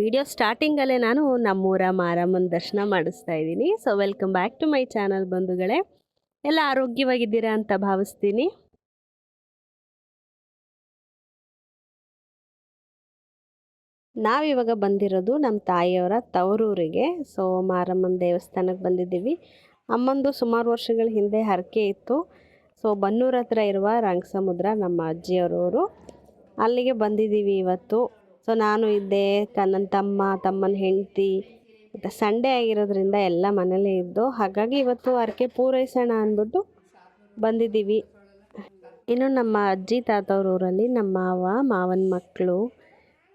Video ಸ್ಟಾರ್ಟಿಂಗಲ್ಲೇ ನಾನು ನಮ್ಮೂರ ಮಾರಮ್ಮನ ದರ್ಶನ ಮಾಡಿಸ್ತಾ ಇದ್ದೀನಿ. So welcome back to my channel ಬಂಧುಗಳೇ. ಎಲ್ಲ ಆರೋಗ್ಯವಾಗಿದ್ದೀರಾ ಅಂತ ಭಾವಿಸ್ತೀನಿ. ನಾವಿವಾಗ ಬಂದಿರೋದು ನಮ್ಮ ತಾಯಿಯವರ ತವರೂರಿಗೆ. ಸೊ ಮಾರಮ್ಮನ ದೇವಸ್ಥಾನಕ್ಕೆ ಬಂದಿದ್ದೀವಿ. ಅಮ್ಮಂದು ಸುಮಾರು ವರ್ಷಗಳ ಹಿಂದೆ ಹರಕೆ ಇತ್ತು. ಸೊ ಬನ್ನೂರ ಹತ್ರ ಇರುವ ರಂಗಸಮುದ್ರ ನಮ್ಮ ಅಜ್ಜಿಯವರವರು ಅಲ್ಲಿಗೆ ಬಂದಿದ್ದೀವಿ ಇವತ್ತು. ಸೊ ನಾನು ಇದ್ದೆ ನನ್ನ ತಮ್ಮ, ತಮ್ಮನ ಹೆಂಡತಿ. ಮತ್ತು ಸಂಡೇ ಆಗಿರೋದ್ರಿಂದ ಎಲ್ಲ ಮನೇಲೇ ಇದ್ದು, ಹಾಗಾಗಿ ಇವತ್ತು ಹರಕೆ ಪೂರೈಸೋಣ ಅಂದ್ಬಿಟ್ಟು ಬಂದಿದ್ದೀವಿ. ಇನ್ನು ನಮ್ಮ ಅಜ್ಜಿ ತಾತವ್ರ ಊರಲ್ಲಿ ನಮ್ಮ ಮಾವ, ಮಾವನ ಮಕ್ಕಳು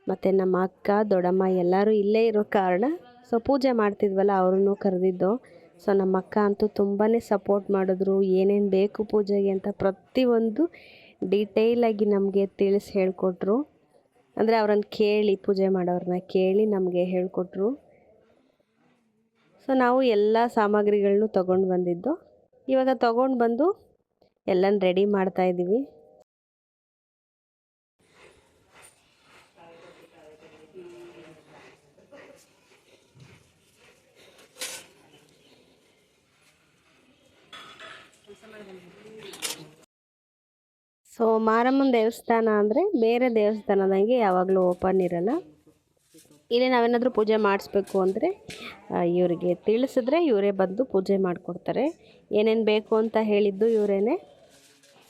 ಮತ್ತು ನಮ್ಮ ಅಕ್ಕ, ದೊಡ್ಡಮ್ಮ ಎಲ್ಲರೂ ಇಲ್ಲೇ ಇರೋ ಕಾರಣ ಸೊ ಪೂಜೆ ಮಾಡ್ತಿದ್ವಲ್ಲ, ಅವ್ರನ್ನೂ ಕರೆದಿದ್ದು. ಸೊ ನಮ್ಮ ಅಕ್ಕ ಅಂತೂ ತುಂಬಾ ಸಪೋರ್ಟ್ ಮಾಡಿದ್ರು, ಏನೇನು ಬೇಕು ಪೂಜೆಗೆ ಅಂತ ಪ್ರತಿಯೊಂದು ಡೀಟೇಲಾಗಿ ನಮಗೆ ತಿಳಿಸಿ ಹೇಳಿಕೊಟ್ರು. ಅಂದರೆ ಅವ್ರನ್ನ ಕೇಳಿ ಪೂಜೆ ಮಾಡೋರನ್ನ ಕೇಳಿ ನಮಗೆ ಹೇಳಿಕೊಟ್ರು. ಸೊ ನಾವು ಎಲ್ಲ ಸಾಮಗ್ರಿಗಳನ್ನೂ ತೊಗೊಂಡು ಬಂದಿದ್ದು. ಇವಾಗ ತೊಗೊಂಡು ಬಂದು ಎಲ್ಲನ ರೆಡಿ ಮಾಡ್ತಾ ಇದ್ದೀವಿ ಸೊ ಮಾರಮ್ಮನ ದೇವಸ್ಥಾನ ಅಂದರೆ ಬೇರೆ ದೇವಸ್ಥಾನದಂಗೆ ಯಾವಾಗಲೂ ಓಪನ್ ಇರಲ್ಲ. ಇಲ್ಲಿ ನಾವೇನಾದರೂ ಪೂಜೆ ಮಾಡಿಸ್ಬೇಕು ಅಂದರೆ ಇವರಿಗೆ ತಿಳಿಸಿದ್ರೆ ಇವರೇ ಬಂದು ಪೂಜೆ ಮಾಡಿಕೊಡ್ತಾರೆ. ಏನೇನು ಬೇಕು ಅಂತ ಹೇಳಿದ್ದು ಇವರೇನೆ.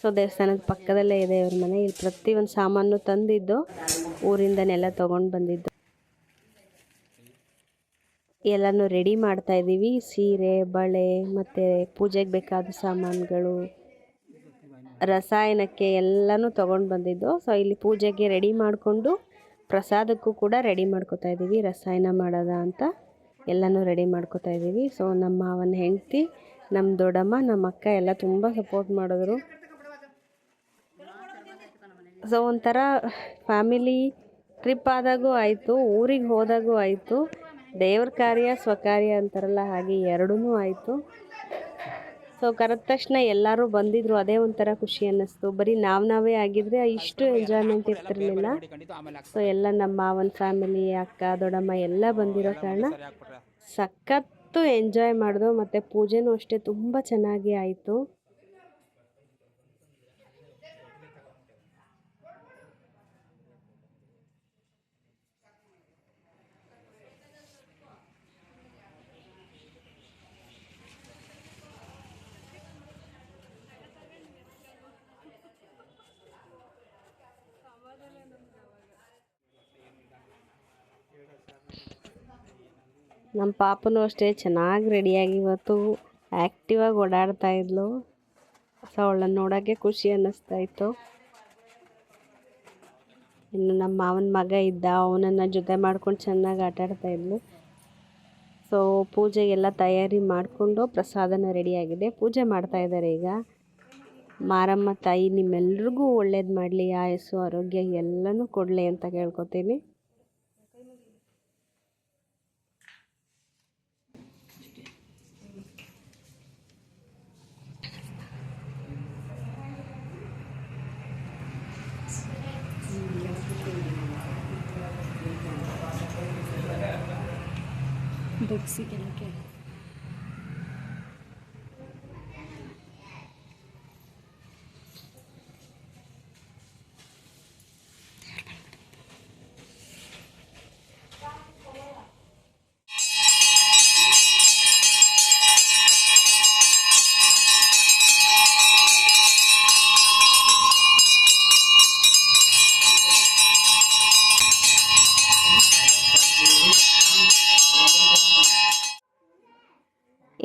ಸೊ ದೇವಸ್ಥಾನದ ಪಕ್ಕದಲ್ಲೇ ಇದೆ ಇವ್ರ ಮನೆ. ಇಲ್ಲಿ ಪ್ರತಿಯೊಂದು ಸಾಮಾನು ತಂದಿದ್ದು ಊರಿಂದನೆಲ್ಲ ತೊಗೊಂಡು ಬಂದಿದ್ದು. ಎಲ್ಲನೂ ರೆಡಿ ಮಾಡ್ತಾ ಇದ್ದೀವಿ ಸೀರೆ, ಬಳೆ, ಮತ್ತು ಪೂಜೆಗೆ ಬೇಕಾದ ಸಾಮಾನುಗಳು. ರಸಾಯನಕ್ಕೆ ಎಲ್ಲನೂ ತೊಗೊಂಡು ಬಂದಿದ್ದು. ಸೊ ಇಲ್ಲಿ ಪೂಜೆಗೆ ರೆಡಿ ಮಾಡಿಕೊಂಡು ಪ್ರಸಾದಕ್ಕೂ ಕೂಡ ರೆಡಿ ಮಾಡ್ಕೋತಾ ಇದ್ದೀವಿ ರಸಾಯನ ಮಾಡೋದ ಅಂತ ಎಲ್ಲನೂ ರೆಡಿ ಮಾಡ್ಕೋತಾ ಇದ್ದೀವಿ ಸೊ ನಮ್ಮ ಅವನ ಹೆಂಡತಿ, ನಮ್ಮ ದೊಡ್ಡಮ್ಮ, ನಮ್ಮ ಅಕ್ಕ ಎಲ್ಲ ತುಂಬ ಸಪೋರ್ಟ್ ಮಾಡಿದ್ರು. ಸೊ ಒಂಥರ ಫ್ಯಾಮಿಲಿ ಟ್ರಿಪ್ ಆದಾಗೂ ಆಯಿತು, ಊರಿಗೆ ಹೋದಾಗೂ ಆಯಿತು. ದೇವ್ರ ಕಾರ್ಯ, ಸ್ವಕಾರ್ಯ ಅಂತಾರಲ್ಲ, ಹಾಗೆ ಎರಡೂ ಆಯಿತು. ಸೊ ಕರೆದ ತಕ್ಷಣ ಎಲ್ಲರೂ ಬಂದಿದ್ರು, ಅದೇ ಒಂಥರ ಖುಷಿ ಅನ್ನಿಸ್ತು. ಬರೀ ನಾವು ನಾವೇ ಆಗಿದ್ರೆ ಇಷ್ಟು ಎಂಜಾಯ್ಮೆಂಟ್ ಇರ್ತಿರ್ಲಿಲ್ಲ. ಸೊ ಎಲ್ಲ ನಮ್ಮ ಮಾವನ ಫ್ಯಾಮಿಲಿ ಅಕ್ಕ, ದೊಡ್ಡಮ್ಮ ಎಲ್ಲ ಬಂದಿರೋ ಕಾರಣ ಸಖತ್ತು ಎಂಜಾಯ್ ಮಾಡಿದ್ರು ಮತ್ತು ಪೂಜೆನೂ ಅಷ್ಟೇ ತುಂಬ ಚೆನ್ನಾಗಿ ಆಯಿತು. ನಮ್ಮ ಪಾಪನೂ ಅಷ್ಟೇ ಚೆನ್ನಾಗಿ ರೆಡಿಯಾಗಿ ಇವತ್ತು ಆ್ಯಕ್ಟಿವಾಗಿ ಓಡಾಡ್ತಾ ಇದ್ಲು. ಸೊ ಅವಳನ್ನ ನೋಡೋಕ್ಕೆ ಖುಷಿ ಅನ್ನಿಸ್ತಾ ಇತ್ತು. ಇನ್ನು ನಮ್ಮ ಮಾವನ ಮಗ ಇದ್ದ, ಅವನನ್ನು ಜೊತೆ ಮಾಡ್ಕೊಂಡು ಚೆನ್ನಾಗಿ ಆಟಾಡ್ತಾ ಇದ್ಲು. ಸೊ ಪೂಜೆಗೆಲ್ಲ ತಯಾರಿ ಮಾಡಿಕೊಂಡು ಪ್ರಸಾದನ ರೆಡಿಯಾಗಿದೆ ಪೂಜೆ ಮಾಡ್ತಾ ಇದ್ದಾರೆ ಈಗ. ಮಾರಮ್ಮ ತಾಯಿ ನಿಮ್ಮೆಲ್ರಿಗೂ ಒಳ್ಳೇದು ಮಾಡಲಿ, ಆಯಸ್ಸು, ಆರೋಗ್ಯ ಎಲ್ಲನೂ ಕೊಡಲಿ ಅಂತ ಕೇಳ್ಕೊತೀನಿ. do que se quer.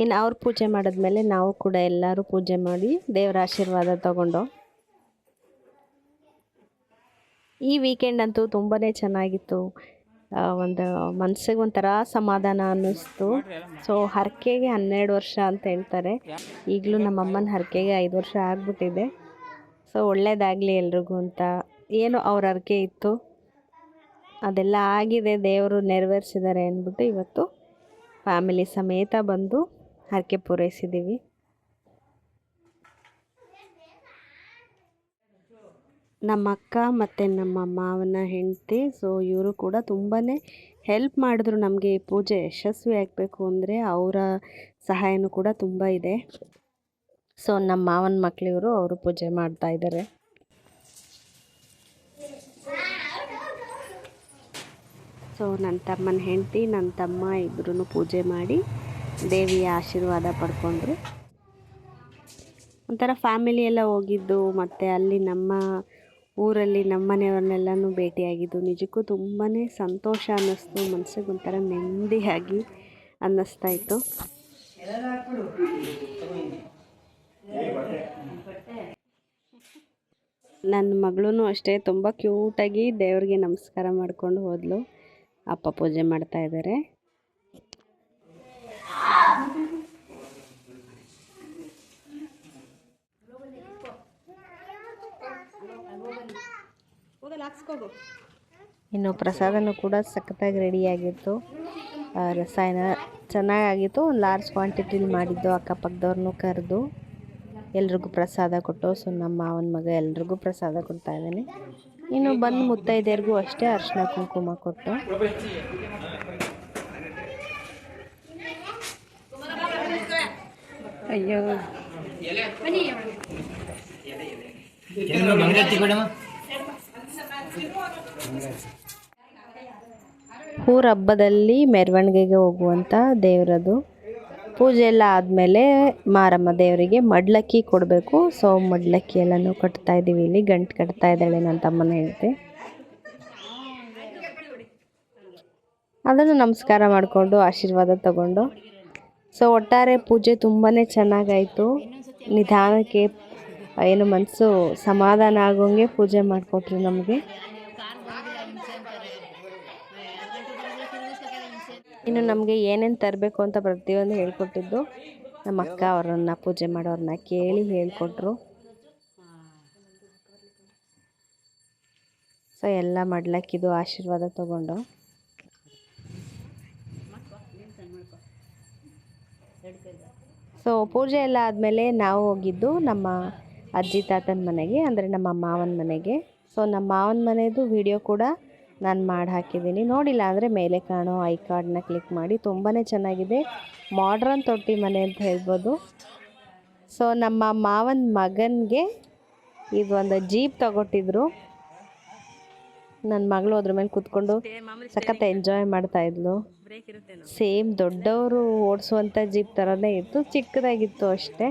ಇನ್ನು ಅವ್ರು ಪೂಜೆ ಮಾಡಿದ್ಮೇಲೆ ನಾವು ಕೂಡ ಎಲ್ಲರೂ ಪೂಜೆ ಮಾಡಿ ದೇವರ ಆಶೀರ್ವಾದ ತಗೊಂಡು. ಈ ವೀಕೆಂಡ್ ಅಂತೂ ತುಂಬಾ ಚೆನ್ನಾಗಿತ್ತು. ಒಂದು ಮನಸ್ಸಿಗೆ ಒಂಥರ ಸಮಾಧಾನ ಅನ್ನಿಸ್ತು. ಸೊ ಹರಕೆಗೆ ಹನ್ನೆರಡು ವರ್ಷ ಅಂತ ಹೇಳ್ತಾರೆ. ಈಗಲೂ ನಮ್ಮಮ್ಮನ ಹರಕೆಗೆ ಐದು ವರ್ಷ ಆಗಿಬಿಟ್ಟಿದೆ. ಸೊ ಒಳ್ಳೇದಾಗಲಿ ಎಲ್ರಿಗೂ ಅಂತ ಏನು ಅವ್ರ ಹರಕೆ ಇತ್ತು. ಅದೆಲ್ಲ ಆಗಿದೆ, ದೇವರು ನೆರವೇರಿಸಿದ್ದಾರೆ ಅಂದ್ಬಿಟ್ಟು ಇವತ್ತು ಫ್ಯಾಮಿಲಿ ಸಮೇತ ಬಂದು ಹರಕೆ ಪೂರೈಸಿದ್ದೀವಿ. ನಮ್ಮ ಅಕ್ಕ ಮತ್ತು ನಮ್ಮ ಮಾವನ ಹೆಂಡತಿ ಸೊ ಇವರು ಕೂಡ ತುಂಬಾ ಹೆಲ್ಪ್ ಮಾಡಿದ್ರು ನಮಗೆ ಈ ಪೂಜೆ ಯಶಸ್ವಿ ಆಗಬೇಕು ಅಂದರೆ ಅವರ ಸಹಾಯನೂ ಕೂಡ ತುಂಬ ಇದೆ. ಸೊ ನಮ್ಮ ಮಾವನ ಮಕ್ಕಳಿವರು ಅವರು ಪೂಜೆ ಮಾಡ್ತಾ ಇದ್ದಾರೆ ಸೊ ನನ್ನ ತಮ್ಮನ ಹೆಂಡತಿ, ನನ್ನ ತಮ್ಮ ಇಬ್ಬರೂ ಪೂಜೆ ಮಾಡಿ ದೇವಿಯ ಆಶೀರ್ವಾದ ಪಡ್ಕೊಂಡ್ರು. ಒಂಥರ ಫ್ಯಾಮಿಲಿ ಎಲ್ಲ ಹೋಗಿದ್ದು, ಮತ್ತು ಅಲ್ಲಿ ನಮ್ಮ ಊರಲ್ಲಿ ನಮ್ಮ ಮನೆಯವ್ರನ್ನೆಲ್ಲನೂ ಭೇಟಿಯಾಗಿದ್ದು, ನಿಜಕ್ಕೂ ತುಂಬಾ ಸಂತೋಷ ಅನ್ನಿಸ್ತು ಮನಸ್ಸಿಗೆ ಒಂಥರ ನೆಮ್ಮದಿಯಾಗಿ ಅನ್ನಿಸ್ತಾ ಇತ್ತು. ನನ್ನ ಮಗಳೂ ಅಷ್ಟೇ, ತುಂಬ ಕ್ಯೂಟಾಗಿ ದೇವ್ರಿಗೆ ನಮಸ್ಕಾರ ಮಾಡ್ಕೊಂಡು ಹೋದ್ಲು. ಅಪ್ಪ ಪೂಜೆ ಮಾಡ್ತಾ ಇದ್ದಾರೆ ಇನ್ನು ಪ್ರಸಾದನೂ ಕೂಡ ಸಖತ್ತಾಗಿ ರೆಡಿಯಾಗಿತ್ತು ರಸಾಯನ ಚೆನ್ನಾಗಾಗಿತ್ತು. ಒಂದು ಲಾರ್ಜ್ ಕ್ವಾಂಟಿಟಿಲಿ ಮಾಡಿದ್ದು ಅಕ್ಕಪಕ್ಕದವ್ರನ್ನೂ ಕರೆದು ಎಲ್ರಿಗೂ ಪ್ರಸಾದ ಕೊಟ್ಟು, ಸೊ ನಮ್ಮ ಮಾವನ ಮಗ ಎಲ್ರಿಗೂ ಪ್ರಸಾದ ಕೊಡ್ತಾ ಇದ್ದಾನೆ. ಇನ್ನು ಬಂದು ಮುತ್ತೈದೆಯರಿಗೂ ಅಷ್ಟೇ ಅರ್ಶಿನ ಕುಂಕುಮ ಕೊಟ್ಟು. ಅಯ್ಯೋ. ಊರ ಹಬ್ಬದಲ್ಲಿ ಮೆರವಣಿಗೆಗೆ ಹೋಗುವಂಥ ದೇವರದು. ಪೂಜೆ ಎಲ್ಲ ಆದಮೇಲೆ ಮಾರಮ್ಮ ದೇವರಿಗೆ ಮಡ್ಲಕ್ಕಿ ಕೊಡಬೇಕು. ಸೊ ಮಡ್ಲಕ್ಕಿ ಎಲ್ಲನೂ ಕಟ್ತಾ ಇದ್ದೀವಿ ಇಲ್ಲಿ. ಗಂಟು ಕಟ್ತಾ ಇದ್ದಾಳೆ ನನ್ನ ತಮ್ಮನ ಹೇಳ್ತೆ ಅದನ್ನು ನಮಸ್ಕಾರ ಮಾಡಿಕೊಂಡು ಆಶೀರ್ವಾದ ತಗೊಂಡು. ಸೊ ಒಟ್ಟಾರೆ ಪೂಜೆ ತುಂಬಾ ಚೆನ್ನಾಗಾಯಿತು. ನಿಧಾನಕ್ಕೆ ಏನು ಮನಸ್ಸು ಸಮಾಧಾನ ಆಗೋಂಗೆ ಪೂಜೆ ಮಾಡಿಕೊಟ್ರು ನಮಗೆ. ಇನ್ನು ನಮಗೆ ಏನೇನು ತರಬೇಕು ಅಂತ ಪ್ರತಿಯೊಂದು ಹೇಳ್ಕೊಟ್ಟಿದ್ದು. ನಮ್ಮ ಅಕ್ಕ ಅವರನ್ನ ಪೂಜೆ ಮಾಡೋರನ್ನ ಕೇಳಿ ಹೇಳ್ಕೊಟ್ರು. ಸೊ ಎಲ್ಲ ಮಾಡ್ಲಕ್ಕಿದು ಆಶೀರ್ವಾದ ತಗೊಂಡು. ಸೊ ಪೂಜೆ ಎಲ್ಲ ಆದಮೇಲೆ ನಾವು ಹೋಗಿದ್ದು ನಮ್ಮ ಅಜ್ಜಿ ತಾತನ ಮನೆಗೆ, ಅಂದರೆ ನಮ್ಮ ಮಾವನ ಮನೆಗೆ. ಸೊ ನಮ್ಮ ಮಾವನ ಮನೆಯದು ವಿಡಿಯೋ ಕೂಡ ನಾನು ಮಾಡಿ ಹಾಕಿದ್ದೀನಿ. ನೋಡಿಲ್ಲ, ಅಂದರೆ ಮೇಲೆ ಕಾಣೋ ಐ ಕಾರ್ಡ್ನ ಕ್ಲಿಕ್ ಮಾಡಿ ತುಂಬಾ ಚೆನ್ನಾಗಿದೆ. ಮಾಡ್ರನ್ ತೊಟ್ಟಿ ಮನೆ ಅಂತ ಹೇಳ್ಬೋದು. ಸೊ ನಮ್ಮ ಮಾವನ ಮಗನಿಗೆ ಇದು ಒಂದು ಜೀಪ್ ತಗೊಟ್ಟಿದ್ರು. ನನ್ನ ಮಗಳು ಅದ್ರ ಮೇಲೆ ಕೂತ್ಕೊಂಡು ಸಖತ್ ಎಂಜಾಯ್ ಮಾಡ್ತಾ ಇದ್ಲು. ಸೇಮ್ ದೊಡ್ಡವರು ಓಡಿಸುವಂಥ ಜೀಪ್ ಥರನೇ ಇತ್ತು, ಚಿಕ್ಕದಾಗಿತ್ತು ಅಷ್ಟೇ.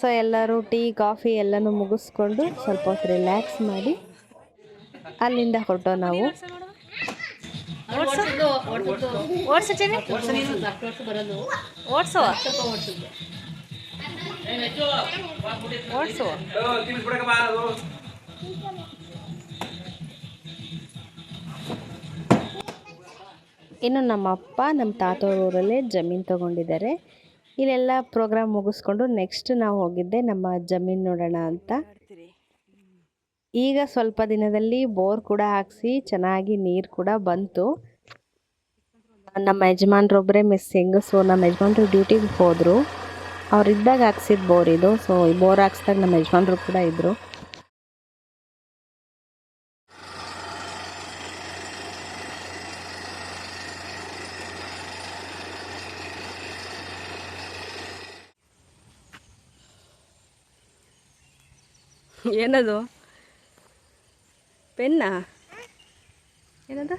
ಸೊ ಎಲ್ಲರೂ ಟೀ, ಕಾಫಿ ಎಲ್ಲನೂ ಮುಗಿಸ್ಕೊಂಡು ಸ್ವಲ್ಪ ಹೊತ್ತು ರಿಲ್ಯಾಕ್ಸ್ ಮಾಡಿ ಅಲ್ಲಿಂದ ಹೊರಟೋ ನಾವು. ಇನ್ನು ನಮ್ಮ ಅಪ್ಪ, ನಮ್ಮ ತಾತವ್ರ ಊರಲ್ಲೇ ಜಮೀನು ತೊಗೊಂಡಿದ್ದಾರೆ. ಇಲ್ಲೆಲ್ಲ ಪ್ರೋಗ್ರಾಮ್ ಮುಗಿಸ್ಕೊಂಡು ನೆಕ್ಸ್ಟ್ ನಾವು ಹೋಗಿದ್ದೆ ನಮ್ಮ ಜಮೀನು ನೋಡೋಣ ಅಂತ. ಈಗ ಸ್ವಲ್ಪ ದಿನದಲ್ಲಿ ಬೋರ್ ಕೂಡ ಹಾಕ್ಸಿ ಚೆನ್ನಾಗಿ ನೀರು ಕೂಡ ಬಂತು. ನಮ್ಮ ಯಜಮಾನ್ರೊಬ್ಬರೇ ಮಿಸ್ಸಿಂಗ್ ಸೊ ನಮ್ಮ ಯಜಮಾನ್ರು ಡ್ಯೂಟಿಗೆ ಹೋದರು. ಅವ್ರಿದ್ದಾಗ ಹಾಕ್ಸಿದ್ದು ಬೋರ್ ಇದು ಸೊ ಈ ಬೋರ್ ಹಾಕ್ಸ್ದಾಗ ನಮ್ಮ ಯಜಮಾನ್ರು ಕೂಡ ಇದ್ದರು ಏನದು? ಪೆನ್ನ? ಏನದು?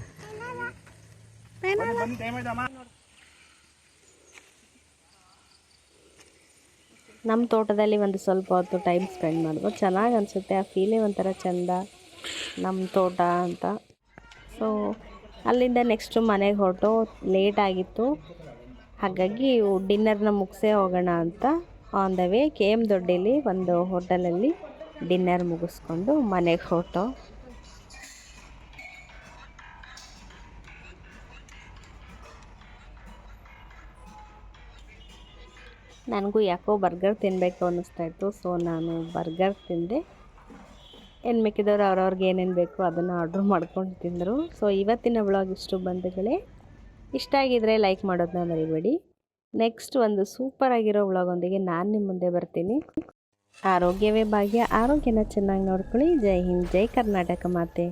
ನಮ್ಮ ತೋಟದಲ್ಲಿ ಒಂದು ಸ್ವಲ್ಪ ಹೊತ್ತು ಟೈಮ್ ಸ್ಪೆಂಡ್ ಮಾಡ್ಬೋದು ಚೆನ್ನಾಗಿ ಅನಿಸುತ್ತೆ, ಆ ಫೀಲೇ ಒಂಥರ ಚೆಂದ ನಮ್ಮ ತೋಟ ಅಂತ. ಸೊ ಅಲ್ಲಿಂದ ನೆಕ್ಸ್ಟು ಮನೆಗೆ ಹೊರಟು ಲೇಟ್ ಆಗಿತ್ತು. ಹಾಗಾಗಿ ಡಿನ್ನರ್ನ ಮುಗಿಸೇ ಹೋಗೋಣ ಅಂತ on the way K M ದೊಡ್ಡಿಲಿ ಒಂದು ಹೋಟೆಲಲ್ಲಿ ಡಿನ್ನರ್ ಮುಗಿಸ್ಕೊಂಡು ಮನೆಗೆ ಹೊರಟೋ. ನನಗೂ ಯಾಕೋ ಬರ್ಗರ್ ತಿನ್ನಬೇಕು ಅನ್ನಿಸ್ತಾ ಇತ್ತು. ಸೊ, ನಾನು ಬರ್ಗರ್ ತಿಂದೆ. ಏನು ಮಿಕ್ಕಿದವರು ಅವ್ರವ್ರಿಗೆ ಏನೇನು ಬೇಕು ಅದನ್ನು ಆರ್ಡ್ರ್ ಮಾಡ್ಕೊಂಡು ತಿಂದರು. ಸೊ, ಇವತ್ತಿನ ಬ್ಲಾಗ್ ಇಷ್ಟು ಬಂಧುಗಳೇ. ಇಷ್ಟ ಆಗಿದ್ರೆ ಲೈಕ್ ಮಾಡೋದನ್ನ ಮರಿಬೇಡಿ. ನೆಕ್ಸ್ಟ್ ಒಂದು ಸೂಪರ್ ಆಗಿರೋ ವ್ಲಾಗೊಂದಿಗೆ ನಾನು ನಿಮ್ಮ ಮುಂದೆ ಬರ್ತೀನಿ. ಆರೋಗ್ಯವೇ ಭಾಗ್ಯ ಆರೋಗ್ಯನ ಚೆನ್ನಾಗಿ ನೋಡ್ಕೊಳ್ಳಿ. ಜೈ ಹಿಂದ್ ಜೈ ಕರ್ನಾಟಕ ಮಾತೆ.